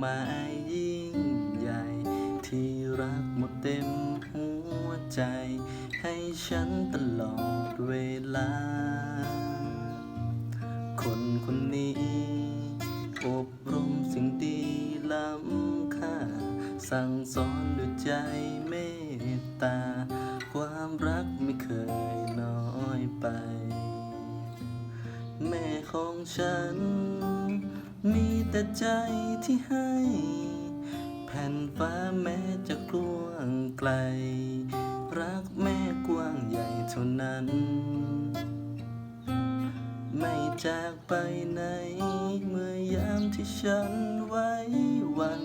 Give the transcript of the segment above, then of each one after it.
หมายยิ่งใหญ่ ที่รักหมดเต็มหัวใจ ให้ฉันตลอดเวลา คนคนนี้ อบรมสิ่งดีล้ำค่า สั่งสอนด้วยใจเมตตา ความรักไม่เคยน้อยไป แม่ของฉัน มีแต่ใจที่ให้ แผ่นฟ้าแม้จะกว้างไกล รักแม่กว้างใหญ่เท่านั้น ไม่จากไปไหน เมื่อยามที่ฉันไว้วัน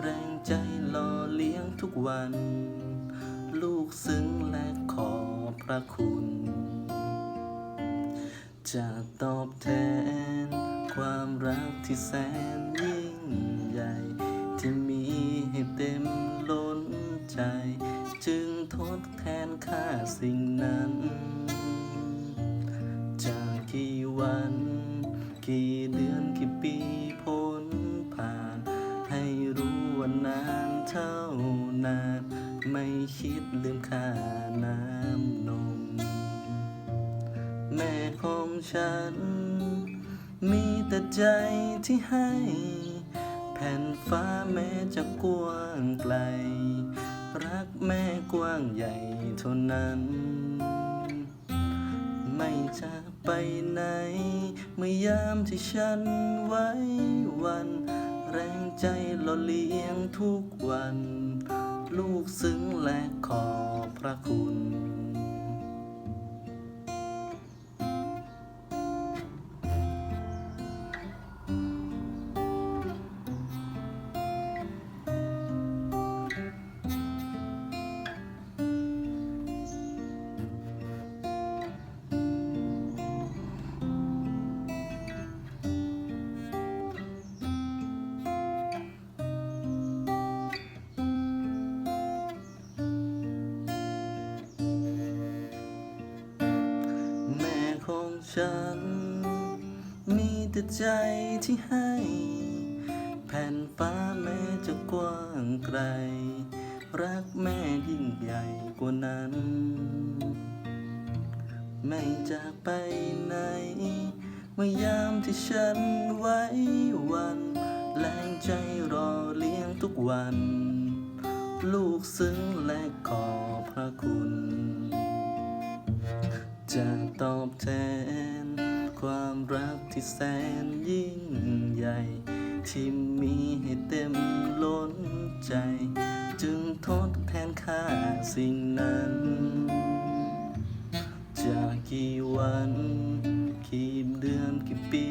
แรงใจหล่อเลี้ยงทุกวัน ลูกซึ้งและขอบพระคุณ จะตอบแทน ที่แสนยิ่งใหญ่ ที่มีให้เต็มล้นใจ จึงทดแทนค่าสิ่งนั้น จากกี่วัน กี่เดือนกี่ปีพ้นผ่าน ให้รู้ว่านานเท่านาน ไม่คิดลืมค่าน้ำนม แม่ของฉันมี แต่ใจที่ให้ แผ่นฟ้าแม้จะกว้างไกล รักแม่กว้างใหญ่เท่านั้น ไม่จากไปไหน เมื่อยามที่ฉันไว้วัน แรงใจหล่อเลี้ยงทุกวัน ลูกซึ้งและขอบพระคุณ ฉัน มีแต่ใจที่ให้ แผ่นฟ้าแม้จะกว้างไกล รักแม่ยิ่งใหญ่กว่านั้น ไม่จากไปไหนเมื่อยามที่ฉันไว้วันแรงใจรอเลี้ยงทุกวัน ลูกซึ้งและขอบพระคุณจะ ตอบแทน ความรักที่แสนยิ่งใหญ่ ที่มีให้เต็มล้นใจ จึงทดแทนค่าสิ่งนั้น จากกี่วัน กี่เดือนกี่ปี